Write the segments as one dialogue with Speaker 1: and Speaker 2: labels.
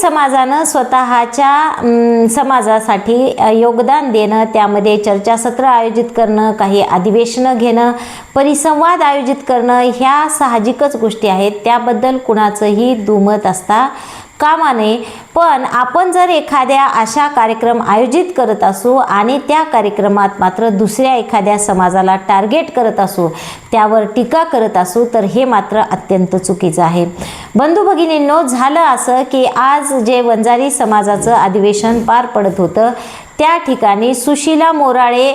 Speaker 1: समाजानं स्वतःच्या समाजासाठी योगदान देणं त्यामध्ये चर्चासत्र आयोजित करणं काही अधिवेशनं घेणं परिसंवाद आयोजित करणं ह्या साहजिकच गोष्टी आहेत. त्याबद्दल कुणाचंही दुमत असता कामा नये पण आपण जर एखाद्या अशा कार्यक्रम आयोजित करत असू आणि त्या कार्यक्रमात मात्र दुसऱ्या एखाद्या समाजाला टार्गेट करत असू त्यावर टीका करत असू तर हे मात्र अत्यंत चुकीचं आहे. बंधू भगिनींनो झालं असं की आज जे वंजारी समाजाचं अधिवेशन पार पडत होतं त्या ठिकाणी सुशीला मोराळे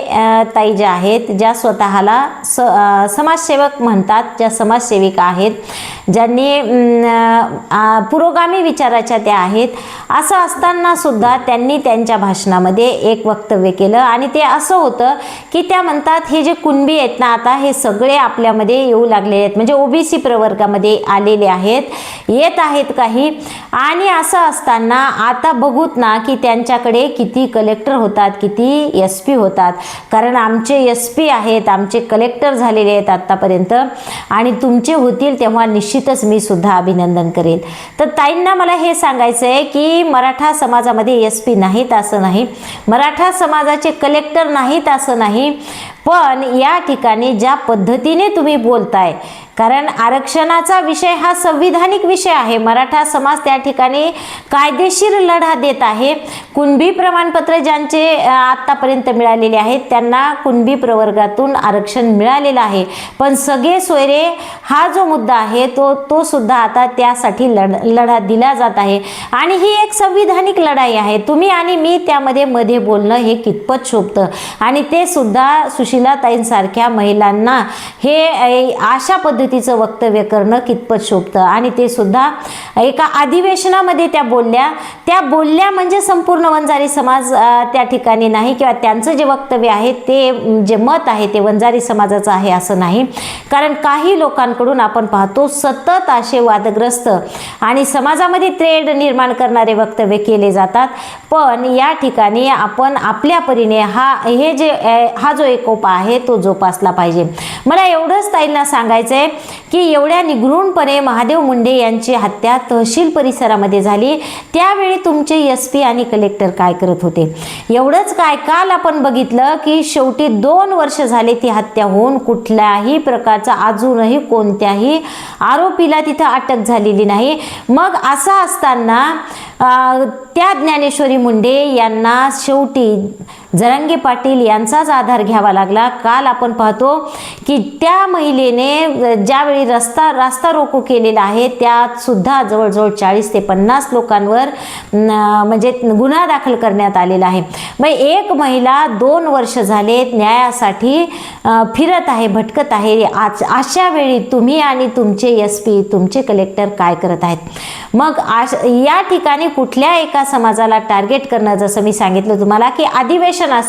Speaker 1: ताई ज्या आहेत ज्या स्वतःला स समाजसेवक म्हणतात ज्या समाजसेविका आहेत ज्यांनी पुरोगामी विचाराच्या त्या आहेत असं असताना सुद्धा त्यांनी त्यांच्या भाषणामध्ये एक वक्तव्य केलं. आणि ते असं होतं की त्या म्हणतात हे जे कुणबी आहेत ना आता हे सगळे आपल्यामध्ये येऊ लागलेले आहेत. म्हणजे ओबीसी प्रवर्गामध्ये आलेले आहेत. येत आहेत काही. आणि असं असताना आता बघूत ना की त्यांच्याकडे किती कलेक्टर होतात किती एस पी होतात. कारण आमचे एस पी आहेत आमचे कलेक्टर झालेले आहेत आत्तापर्यंत. आणि तुमचे होतील तेव्हा निश्चितच मी सुद्धा अभिनंदन करेल तर ताईंना मला हे सांगायचं आहे की मराठा समाजामध्ये एस पी नाहीत असं नाही. मराठा समाजाचे कलेक्टर नाहीत असं नाही. पण या ठिकाणी ज्या पद्धतीने तुम्ही बोलताय कारण आरक्षणाचा विषय हा संविधानिक विषय आहे. मराठा समाज त्या ठिकाणी कायदेशीर लढा देत आहे. कुणबी प्रमाणपत्र ज्यांचे आत्तापर्यंत मिळालेले आहेत त्यांना कुणबी प्रवर्गातून आरक्षण मिळालेलं आहे. पण सगळे सोयरे हा जो मुद्दा आहे तो तो सुद्धा आता त्यासाठी लढ लढा दिला जात आहे. आणि ही एक संविधानिक लढाई आहे. तुम्ही आणि मी त्यामध्ये मध्ये बोलणं हे कितपत शोभतं आणि ते सुद्धा सुशीलाताईंसारख्या महिलांना हे अशा पद्धती पद्धतीचं वक्तव्य करणं कितपत शोभतं आणि ते सुद्धा एका अधिवेशनामध्ये त्या बोलल्या. त्या बोलल्या म्हणजे संपूर्ण वंजारी समाज त्या ठिकाणी नाही किंवा त्यांचं जे वक्तव्य आहे ते जे मत आहे ते वंजारी समाजाचं आहे असं नाही. कारण काही लोकांकडून आपण पाहतो सतत असे वादग्रस्त आणि समाजामध्ये त्रेड निर्माण करणारे वक्तव्य केले जातात. पण या ठिकाणी आपण आपल्या परीने हा हे जे हा जो एकोपा आहे तो जोपासला पाहिजे. मला एवढंच ताईंना सांगायचं आहे की एवढ्या निघृणपणे महादेव मुंडे यांची हत्या तहसील परिसरामध्ये झाली. त्यावेळी तुमचे एस पी आणि कलेक्टर काय करत होते? एवढंच काय? काल आपण बघितलं की शेवटी दोन वर्ष झाले ती हत्या होऊन कुठल्याही प्रकारचा अजूनही कोणत्याही आरोपीला तिथं अटक झालेली नाही. मग असं असताना त्या ज्ञानेश्वरी मुंडे यांना शेवटी जरंगे पाटील यांचाच आधार घ्यावा लागला. काल आपण पाहतो की त्या महिलेने ज्यावेळी रस्ता रास्ता रोको केलेला आहे त्यात सुद्धा जवळजवळ चाळीस ते पन्नास लोकांवर म्हणजे गुन्हा दाखल करण्यात आलेला आहे. मग एक महिला दोन वर्ष झाले न्यायासाठी फिरत आहे भटकत आहे. आज अशा वेळी तुम्ही आणि तुमचे एस पी तुमचे कलेक्टर काय करत आहेत? मग आश या ठिकाणी कुठल्या एका समाजाला टार्गेट करणं जसं मी सांगितलं तुम्हाला की अधिवेशन असं